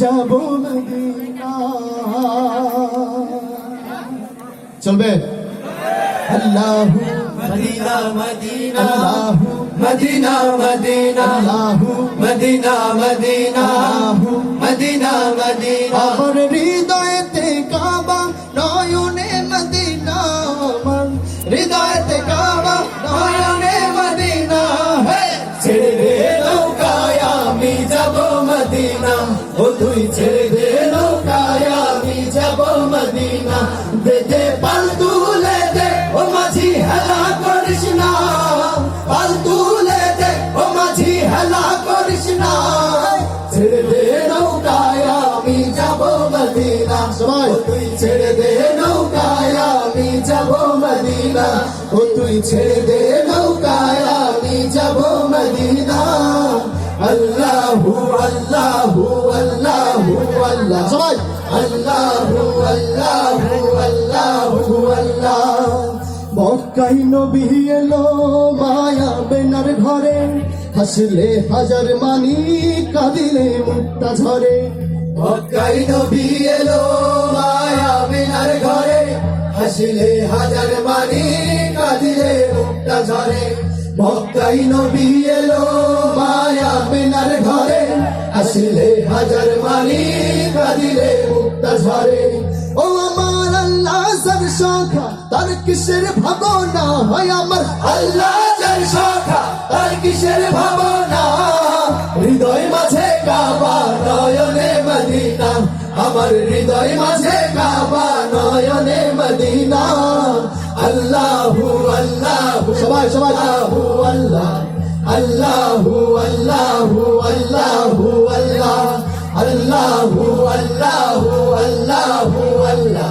যাব চলবে? আল্লাহ মদিনা মদিনা। মদিনা মদিনা। মদিনা মদিনা। মদিনা মদিনা। মদিনা ও তুই ছেড়ে দে নৌকায় আমি যাব মদিনা। দে দে পাল তুলে দে ও মাঝি হেলা করিস না। পাল তুলে দে ও মাঝি হেলা করিস না। ছেড়ে দে নৌকায় আমি যাব মদিনা। ও তুই ছেড়ে দে নৌকায় আমি যাব মদিনা। ও তুই ছেড়ে দে নৌকায় আমি যাব মদিনা। মক্কাই নবী এলো মায়া বেনার ঘরে। হাসলে হাজার মানি, কাঁদিলে মুক্তা ঝরে। মক্কাই নবী এলো মায়া বিনার ঘরে। হাসিলে হাজার মানি, কাঁদিলে মুক্তা ঝরে। মক্কাই নবী এলো মায়া বিনার ঘরে। হাসিলে হাজার মানি কাঁদিলে মুক্তা ঝরে। ও আমার আল্লাহ সব শাখা, তার কিসের ভাবনা হয় আমার? আল্লাহ, যার শাখা, তার কিসের ভাবনা? হৃদয় মাঝে কাবা, নয়নে মদিনা। আমার হৃদয় মাঝে কাবা, নয়নে মদিনা। আল্লাহু আল্লাহু, সবাই সবাই। আল্লাহু। আল্লাহ, আল্লাহু আল্লাহু। الله الله الله الله